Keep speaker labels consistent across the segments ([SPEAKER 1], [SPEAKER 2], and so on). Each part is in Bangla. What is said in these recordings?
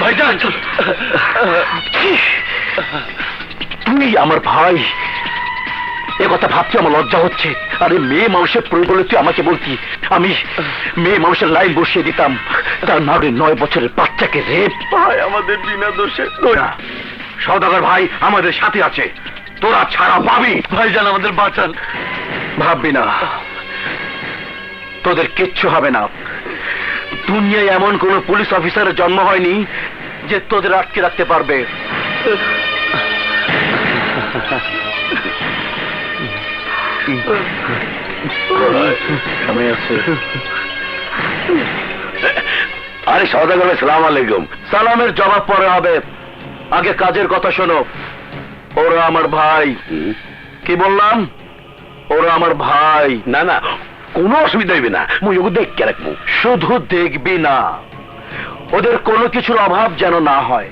[SPEAKER 1] ভাইজান তুই আমার ভাই। এ কথা ভাবতে আমার লজ্জা হচ্ছে। আরে মেয়ে মানুষের প্রয়োজন তুই আমাকে বলতি। আমি মেয়ে মানুষের লাইন বসিয়ে দিতাম। তার নাড়ে নয় বছরের বাচ্চাকে রেপ।
[SPEAKER 2] ভাই আমাদের বিনা দোষে
[SPEAKER 1] সদাগর ভাই আমাদের সাথে আছে। তোরা ছাড়া পাবি।
[SPEAKER 2] ভাইজান আমাদের বাঁচান।
[SPEAKER 1] ভাববি না। তোদের কিচ্ছু হবে না। দুনিয়ায় এমন কোন পুলিশ অফিসারের জন্ম হয়নি যে তোদের আটকে রাখতে পারবে। আরে সদাগর সালাম আলাইকুম। সালামের জবাব পরে হবে। আগে কাজের কথা শোনো। ওরা আমার ভাই। কি বললাম? ওরা আমার ভাই। না না কোনো অসুবিধা হইবে না মুই ওকে দেখকে রাখব। শুধু দেখবি না ওদের কোনো কিছুর অভাব যেন না হয়।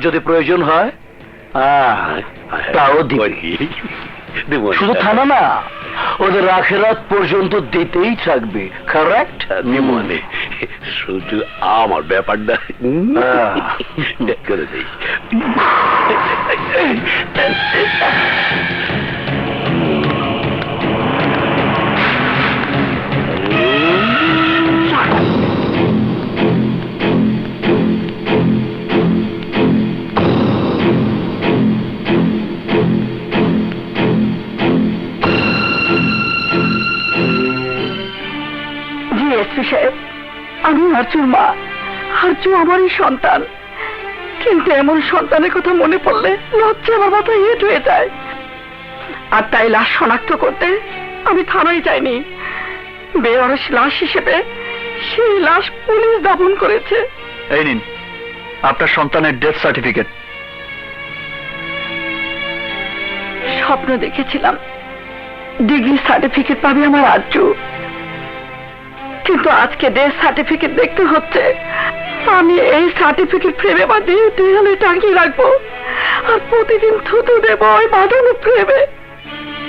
[SPEAKER 1] যদি প্রয়োজন হয় আহ, তাও দিবি। শুধু থানা না ওদের আখেরাত পর্যন্ত দিতেই থাকবে কারেক্ট
[SPEAKER 2] মানে শুধু আমার ব্যাপারটা। করে দেই।
[SPEAKER 3] এসপি সাহেব আমি আরজুর মা আরজু আমারই সন্তান। কিন্তু এমন সন্তানের কথা মনে পড়লে লজ্জা আমার মাথায় হেট হয়ে যায়। আর তাই লাশ শনাক্ত করতে আমি থানায় যাইনি। লাশ হিসেবে সেই লাশ পুলিশ দাপন করেছে।
[SPEAKER 1] এই নিন আপনার সন্তানের ডেথ সার্টিফিকেট।
[SPEAKER 3] স্বপ্ন দেখেছিলাম। ডিগ্রি সার্টিফিকেট পাবে আমার আরজু। কিন্তু আজকে ডেথ সার্টিফিকেট দেখতে হচ্ছে। আমি এই সার্টিফিকেট ফ্রেমে বা দিয়ে দেয়ালে টাঙিয়ে রাখব। আর প্রতিদিন থুতু দেবো ওই বাঁধানো ফ্রেমে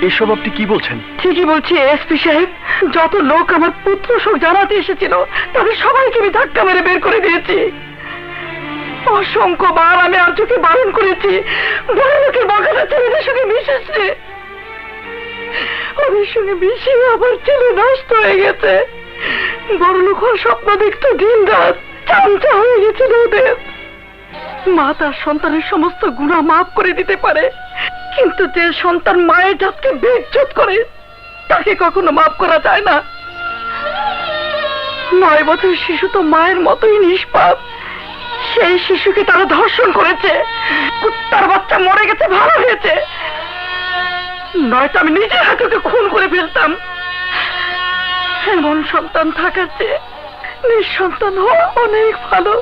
[SPEAKER 1] এসব আপনি কি বলছেন?
[SPEAKER 3] ঠিকই বলছি এসপি সাহেব। যত লোক আমার পুত্র শোক জানাতে এসেছিল তাদের সবাইকে আমি ধাক্কা মেরে বের করে দিয়েছি। অসংখ্য বার আমি আর্যকে বারণ করেছি। বড় লোকের বাগানের ছেলেদের সঙ্গে মিশেছে। ওদের সঙ্গে মিশিয়ে আমার ছেলে নষ্ট হয়ে গেছে। বড় লোক হওয়ার স্বপ্ন দেখতো, দিন রাত চামচা হয়ে গেছিল ওদের। মা তার সন্তানের সমস্ত গুণা মাফ করে দিতে পারে, কিন্তু যে সন্তান মায়ের জাতকে বেজ্জত করে, তাকে কখনো মাফ করা যায় না। নয় বছর শিশু তো মায়ের মতোই নিষ্পাপ। সেই শিশুকে তারা ধর্ষণ করেছে। তার বাচ্চা মরে গেছে, ভালো হয়েছে। নয়তো আমি নিজের হাতে খুন করে ফেলতাম। এমন সন্তান থাকার চেয়ে নিঃসন্তান হওয়া অনেক ভালো।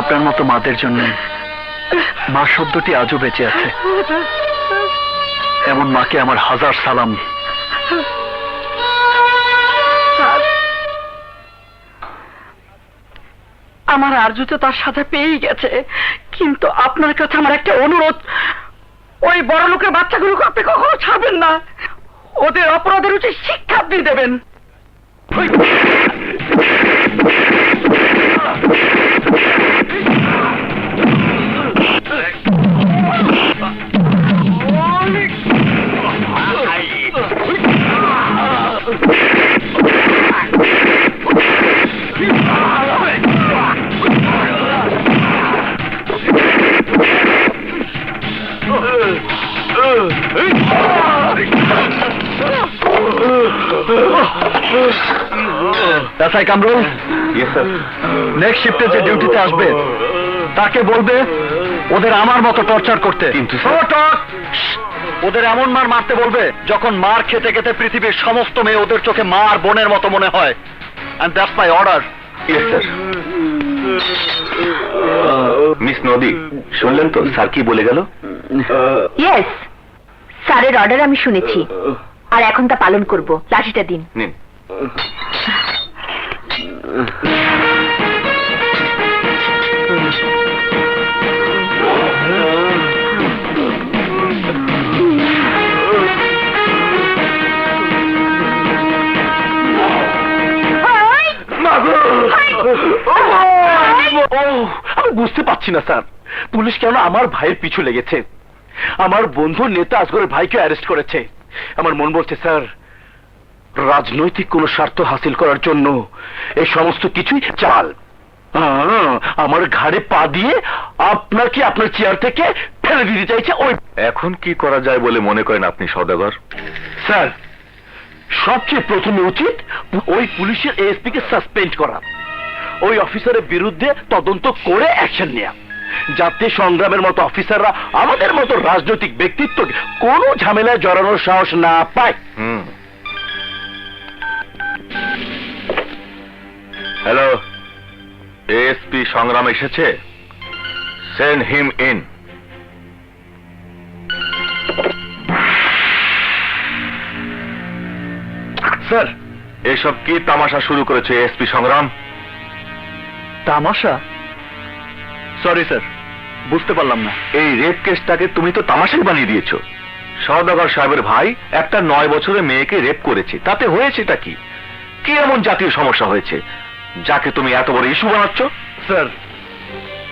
[SPEAKER 1] আপনার মতো মাদের জন্য মা শব্দটি আজও বেঁচে আছে। এমন মাকে আমার হাজার সালাম।
[SPEAKER 3] আমার আর্য তো তার সাথে পেয়েই গেছে কিন্তু আপনার কাছে আমার একটা অনুরোধ। ওই বড় লোকের বাচ্চাগুলোকে আপনি কখনো ছাড়বেন না। ওদের অপরাধের উচিত শিক্ষা আপনি দেবেন।
[SPEAKER 1] এসআই কামরুল? নেক্সট শিফটে যে ডিউটিতে আসবে তাকে বলবে ওদের আমার মতো টর্চার করতে।
[SPEAKER 2] কিন্তু
[SPEAKER 1] ও, টক! শ্শ্! ওদের এমন মার মারতে বলবে যখন মার খেতে খেতে পৃথিবীর সমস্ত মেয়ে ওদের চোখে মা আর বোনের মতো মনে হয়। And that's my order
[SPEAKER 2] miss Nadi শুনলেন তো স্যার কি বলে গেল?
[SPEAKER 4] ইয়েস স্যারের অর্ডার আমি শুনেছি। আর এখন তা পালন করব। লাঠিটা দিন।
[SPEAKER 2] নিন।
[SPEAKER 1] আমি বুঝতে পারছি না স্যার। পুলিশ কেন আমার ভাইয়ের পিছু লেগেছে? আমার বন্ধু নেতা আসগরের ভাইকে অ্যারেস্ট করেছে। আমার মন বলছে স্যার রাজনৈতিক কোন স্বার্থ হাসিল করার জন্য এই সমস্ত কিছুই চাল। আমার ঘাড়ে পা দিয়ে আপনাকে আপনার চেয়ার থেকে ফেলে দিতে চাইছে ওই
[SPEAKER 2] এখন কি করা যায় বলে মনে করেন আপনি সদাগর?
[SPEAKER 1] স্যার সবচেয়ে প্রথমে উচিত ওই পুলিশের এএসপি কে সাসপেন্ড করা। ওই অফিসারের বিরুদ্ধে তদন্ত করে অ্যাকশন নেওয়া যাতে সংগ্রামের মতো অফিসাররা আমাদের মতো রাজনৈতিক ব্যক্তিত্বকে কোনো ঝামেলায় জড়ানোর সাহস না পায়।
[SPEAKER 2] হ্যালো এএসপি সংগ্রাম এসেছে? Send him in.
[SPEAKER 1] স্যার।
[SPEAKER 2] এসব কি তামাশা শুরু করেছে এএসপি সংগ্রাম?
[SPEAKER 1] তামাশা? সরি স্যার বুঝতে পারলাম না।
[SPEAKER 2] এই রেপ কেসটাকে তুমি তো তামাশাই বানিয়ে দিয়েছ। সওদাগর সাহেবের ভাই একটা নয় বছরের মেয়েকে রেপ করেছে। তাতে হয়েছেটা কি? কি এমন জাতীয় সমস্যা হয়েছে? যাকে তুমি এত বড় ইস্যু বানাচ্ছ?
[SPEAKER 1] স্যার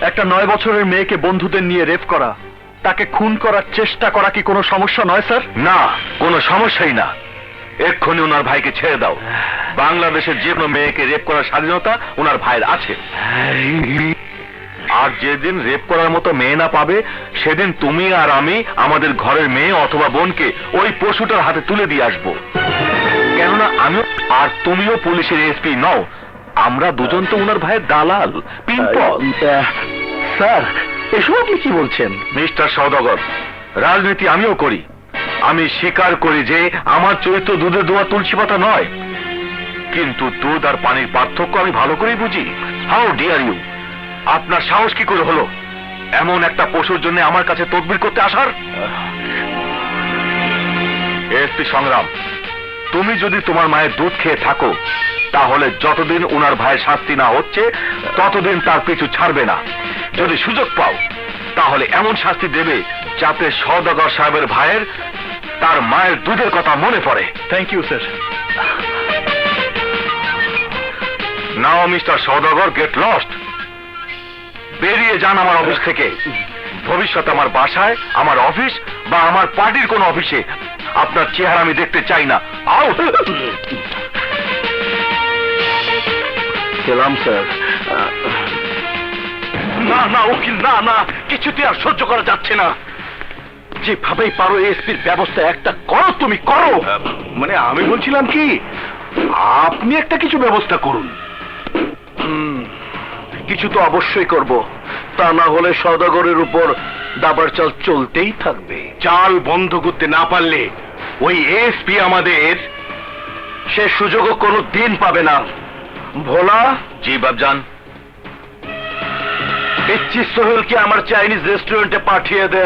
[SPEAKER 1] একটা নয় বছরের মেয়েকে বন্ধুদের নিয়ে রেপ করা তাকে খুন করার চেষ্টা করা কি কোনো সমস্যা নয় স্যার
[SPEAKER 2] না কোনো সমস্যাই না। এক্ষুনি ওনার ভাইকে ছেড়ে দাও। বাংলাদেশের যে কোনো মেয়েকে রেপ করার স্বাধীনতা ওনার ভাইয়ের আছে। আর যেদিন রেপ করার মতো মেয়ে না পাবে সেদিন তুমি আর আমি আমাদের ঘরের মেয়ে অথবা বোনকে ওই পশুটার হাতে তুলে দিয়ে আসব। কেননা আমিও আর তুমিও পুলিশের এসপি নও। আমরা দুজন তো ওনার ভাইয়ের দালাল পিম্পল
[SPEAKER 1] স্যার এসব আপনি কি বলছেন?
[SPEAKER 2] মিস্টার সৌদাগর রাজনীতি আমিও করি। আমি স্বীকার করি যে আমার চরিত্র দুধের দোয়া তুলসী পাতা নয়। কিন্তু দুধ আর পানির পার্থক্য আমি ভালো করেই বুঝি। হাউ ডিয়ার ইউ আপনার সাহস কি করে হলো? এমন একটা পশুর জন্য আমার কাছে তদবির করতে আসার? এসপি সংগ্রাম। তুমি যদি তোমার মায়ের দুধ খেয়ে থাকো তাহলে যতদিন উনার ভাইয়ের শাস্তি না হচ্ছে ততদিন তার পিছু ছাড়বে না। যদি সুযোগ পাও তাহলে এমন শাস্তি দেবে যাতে সদাগর সাহেবের ভাইয়ের তার মায়ের দুধের কথা মনে পড়ে।
[SPEAKER 1] Thank you sir
[SPEAKER 2] now mister Sadagar get lost বেরিয়ে যান আমার অফিস থেকে। ভবিষ্যতে আমার বাসায় আমার অফিস বা আমার পার্টির কোন অফিসে আপনার চেহারা আমি দেখতে চাই না। আউট
[SPEAKER 1] গেলাম স্যার। না না উকিল না না কিছুতে আর সহ্য করা যাচ্ছে না। যেভাবেই পারো এসপির ব্যবস্থা একটা করো তুমি করো। মানে আমি বলছিলাম কি আপনি একটা কিছু ব্যবস্থা করুন। কিছু তো অবশ্যই করব। তা না হলে সদাগরের উপর দাবার চাল চলতেই থাকবে। চাল বন্ধ করতে না পারলে ওই এসপি আমাদের সে সুযোগও কোনো দিন পাবে না। ভোলা?
[SPEAKER 2] জি বাবজান
[SPEAKER 1] ইচ্ছি সোহেলকে আমার চাইনিজ রেস্টুরেন্টে পাঠিয়ে দে।